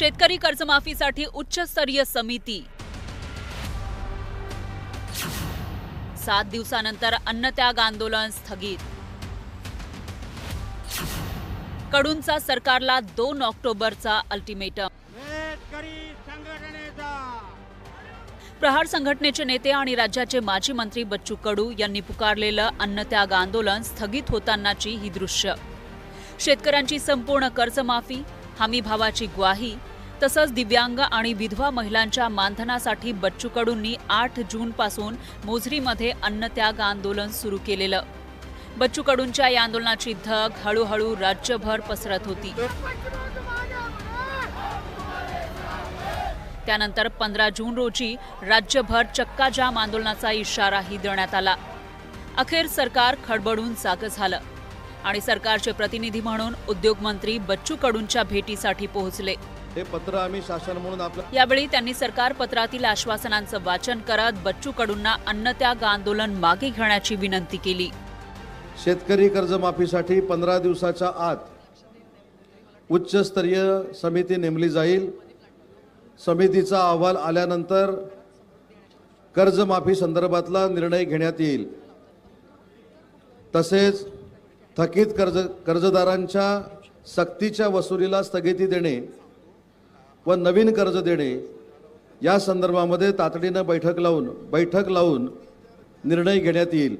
शेतकरी कर्जमाफीसाठी उच्चस्तरीय समिती. सात दिवसानंतर अन्नत्याग आंदोलन स्थगित. कडूंचा सरकारला दोन ऑक्टोबरचा अल्टिमेटम. प्रहार संघटनेचे नेते आणि राज्याचे माजी मंत्री बच्चू कडू यांनी पुकारलेलं अन्नत्याग आंदोलन स्थगित होतानाची ही दृश्य. शेतकऱ्यांची संपूर्ण कर्जमाफी हमी भावाची ग्वाही तसंच दिव्यांग आणि विधवा महिलांच्या मानधनासाठी बच्चू कडूंनी आठ जूनपासून मोझरीमध्ये अन्नत्याग आंदोलन सुरू केलेलं. बच्चू कडूंच्या या आंदोलनाची धग हळूहळू राज्यभर पसरत होती. त्यानंतर पंधरा जून रोजी राज्यभर चक्काजाम आंदोलनाचा इशाराही देण्यात आला. अखेर सरकार खडबडून जाग झालं आणि सरकारचे प्रतिनिधी म्हणून उद्योगमंत्री बच्चू कडूंच्या भेटीसाठी पोहोचले. हे पत्र आम्ही शासन म्हणून आपल्या यावेळी त्यांनी सरकार पत्रातील आश्वासनांचं वाचन करत बच्चू कडूंना अन्नत्याग आंदोलन मागे घेण्याची विनंती केली. शेतकरी कर्जमाफीसाठी पंधरा दिवसाच्या आत उच्चस्तरीय समिती नेमली जाईल. समितीचा अहवाल आल्यानंतर कर्जमाफी संदर्भातला निर्णय घेण्यात येईल. तसेच थकीत कर्ज कर्जदारांच्या सक्तीच्या वसुलीला स्थगिती देणे व नवीन कर्ज देणे या संदर्भामध्ये तातडीनं बैठक लावून बैठक लावून निर्णय घेण्यात येईल.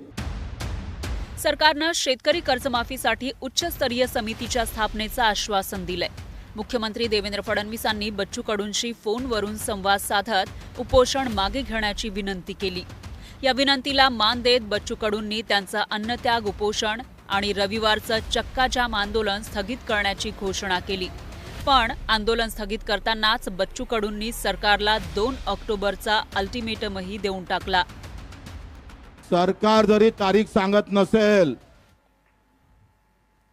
सरकारनं शेतकरी कर्जमाफीसाठी उच्चस्तरीय समितीच्या स्थापनेचं आश्वासन दिलंय. मुख्यमंत्री देवेंद्र फडणवीसांनी बच्चू कडूंशी फोनवरून संवाद साधत उपोषण मागे घेण्याची विनंती केली. या विनंतीला मान देत बच्चू कडूंनी त्यांचं अन्नत्याग उपोषण आणि रविवारचं चक्काजाम आंदोलन स्थगित करण्याची घोषणा केली. पण आंदोलन स्थगित करतानाच बच्चू कडूंनी सरकारला दोन ऑक्टोबरचा अल्टिमेटमही देऊन टाकला. सरकार जरी तारीख सांगत नसेल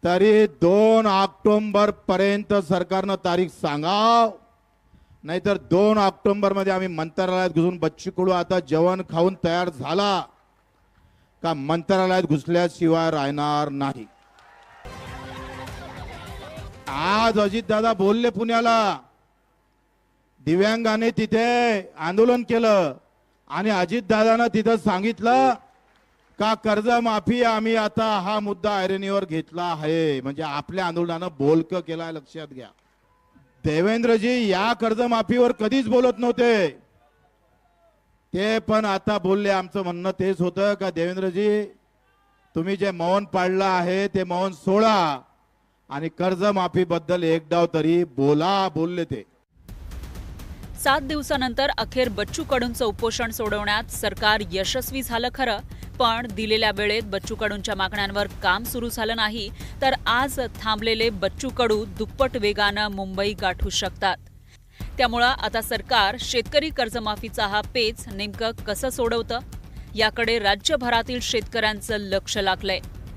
तरी दोन ऑक्टोबर पर्यंत सरकारनं तारीख सांगाव. नाहीतर दोन ऑक्टोबरमध्ये आम्ही मंत्रालयात घुसून बच्चू कडू आता जेवण खाऊन तयार झाला का मंत्रालयात घुसल्याशिवाय राहणार नाही. आज अजितदादा बोलले पुण्याला. दिव्यांगाने तिथे आंदोलन केलं आणि अजितदादानं तिथं सांगितलं का कर्जमाफी आम्ही आता हा मुद्दा ऐरणीवर घेतला आहे. म्हणजे आपल्या आंदोलनानं बोलक केलाय लक्षात घ्या. देवेंद्रजी या कर्जमाफीवर कधीच बोलत नव्हते. ते पण आता बोलले. आमचं म्हणणं तेच होतं का देवेंद्रजी तुम्ही जे मौन पाळलं आहे ते मौन सोडा. आणि कर्जमाफीबद्दल एक डाव तरी बोला बोलले ते. सात दिवसानंतर अखेर बच्चू कडूंचं उपोषण सोडवण्यात सरकार यशस्वी झालं खरं पण दिलेल्या वेळेत बच्चू कडूंच्या मागण्यांवर काम सुरू झालं नाही तर आज थांबलेले बच्चू कडू दुप्पट वेगानं मुंबई गाठू शकतात. त्यामुळं आता सरकार शेतकरी कर्जमाफीचा हा पेच नेमकं कसं सोडवतं? याकडे राज्यभरातील शेतकऱ्यांचं लक्ष लागलंय.